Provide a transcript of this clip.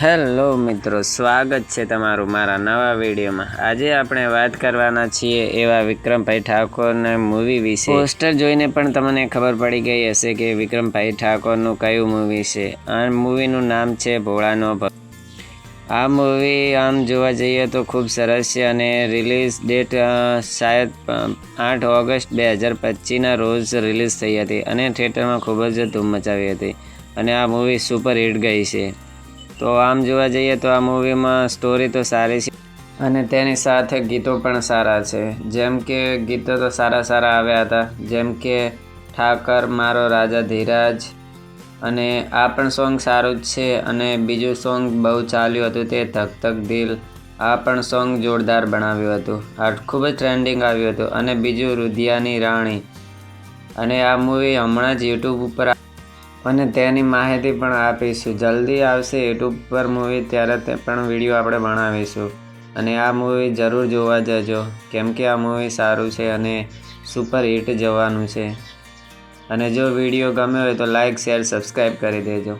Hello મિત્રો, સ્વાગત છે તમારું મારા નવા વિડીયોમાં. આજે આપણે વાત કરવાના છીએ એવા વિક્રમભાઈ ઠાકોરના મૂવી વિશે. પોસ્ટર જોઈને પણ તમને ખબર પડી ગઈ હશે કે વિક્રમભાઈ ઠાકોરનું કયું મૂવી છે. આ મૂવીનું નામ છે ભોળાનો ભક્ત આ મૂવી આમ જોવા જઈએ તો ખૂબ સરસ છે અને રિલીઝ ડેટ શાયદ આઠ ઓગસ્ટ બે હજાર પચીસના રોજ રિલીઝ થઈ હતી અને થિયેટરમાં ખૂબ જ ધૂમ મચાવી હતી. અને આ મૂવી સુપર હિટ ગઈ છે. તો આમ જોવા જઈએ તો આ મૂવીમાં સ્ટોરી તો સારી છે. અને તેની સાથે ગીતો પણ સારા છે. જેમ કે ગીતો તો સારા સારા આવ્યા હતા. જેમ કે ઠાકર, મારો રાજા ધીરાજ અને આ પણ સોંગ સારું જ છે અને બીજું સોંગ બહુ ચાલ્યું હતું તે ધક ધક દિલ. આ પણ સોંગ જોરદાર બનાવ્યું હતું. આ ખૂબ જ ટ્રેન્ડિંગ આવ્યું હતું. અને બીજું રુધિયાની રાણી. અને આ મૂવી હમણાં જ યુટ્યુબ ઉપર અને તેની માહિતી પણ આપીશું. જલ્દી આવશે યુટ્યુબ પર મૂવી ત્યારે તે પણ વીડિયો આપણે બનાવીશું. અને આ મૂવી જરૂર જોવા જજો, કેમ કે આ મૂવી સારું છે અને સુપર હિટ જવાનું છે. અને જો વીડિયો ગમ્યો હોય તો લાઇક શેર સબસ્ક્રાઈબ કરી દેજો.